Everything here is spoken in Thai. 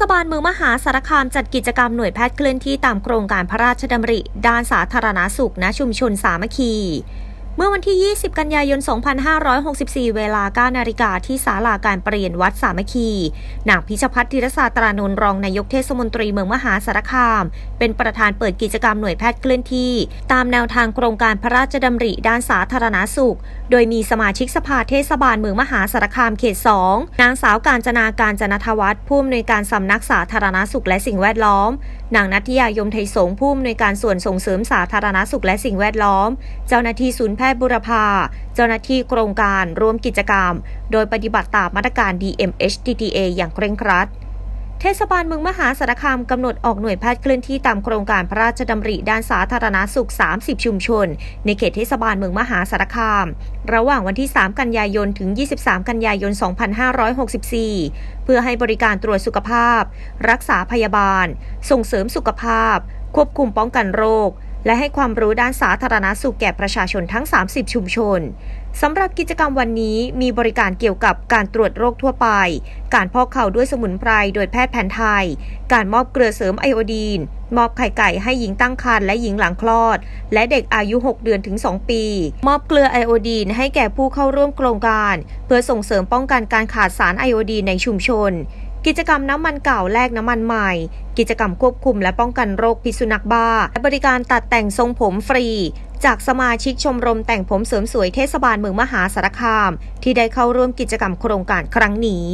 ศบาลเมืองมหาสารคามจัดกิจกรรมหน่วยแพทย์เคลื่อนที่ตามโครงการพระราชดำริ ด้านสาธารณาสุขณชุมชนสามัคคี เมื่อวันที่ 20 กันยายน 2564 เวลา 9 นาฬิกาที่ศาลาการเปลี่ยนวัดสามัคคี นางพิชพัฒน์ธีรศาตรานนท์รองนายกเทศมนตรีเมืองมหาสารคาม เป็นประธานเปิดกิจกรรมหน่วยแพทย์เคลื่อนที่ ตามแนวทางโครงการพระราชดำริด้านสาธารณาสุข โดยมีสมาชิกสภาเทศบาลเมืองมหาสารคามเขต 2 นางสาวการจนาการจนทวัฒน์ผู้อำนวยการสำนักสาธารณาสุขและสิ่งแวดล้อม นางนัทยายมไทยสงผู้อำนวยการส่วนส่งเสริมสาธารณสุขและสิ่งแวดล้อม เจ้าหน้าที่ศูนย์แพทย์บุรพา เจ้าหน้าที่โครงการร่วมกิจกรรม โดยปฏิบัติตามมาตรการ DMHTTA อย่างเคร่งครัด เทศบาลเมืองมหาสารคามกำหนดออกหน่วยแพทย์เคลื่อนที่ตามโครงการพระราชดำริด้านสาธารณาสุข 30 ชุมชน ในเขตเทศบาลเมืองมหาสารคาม ระหว่างวันที่ 3 กันยายน ถึง 23 กันยายน 2564 เพื่อให้บริการตรวจสุขภาพ รักษาพยาบาล ส่งเสริมสุขภาพ ควบคุมป้องกันโรค และให้ความรู้ด้านสาธารณสุขแก่ประชาชนทั้ง 30 ชุมชนสำหรับกิจกรรมวันนี้มีบริการเกี่ยวกับการตรวจโรคทั่วไป การพอกเข่าด้วยสมุนไพรโดยแพทย์แผนไทย การมอบเกลือเสริมไอโอดีน มอบไข่ไก่ให้หญิงตั้งครรภ์และหญิงหลังคลอด และเด็กอายุ 6 เดือนถึง 2 ปี มอบเกลือไอโอดีนให้แก่ผู้เข้าร่วมโครงการ เพื่อส่งเสริมป้องกันการขาดสารไอโอดีนในชุมชน กิจกรรมน้ำมันเก่าแลกน้ำมันใหม่ กิจกรรมควบคุมและป้องกันโรคพิษสุนัขบ้า และบริการตัดแต่งทรงผมฟรี จากสมาชิกชมรมแต่งผมเสริมสวยเทศบาลเมืองมหาสารคาม ที่ได้เข้าร่วมกิจกรรมโครงการครั้งนี้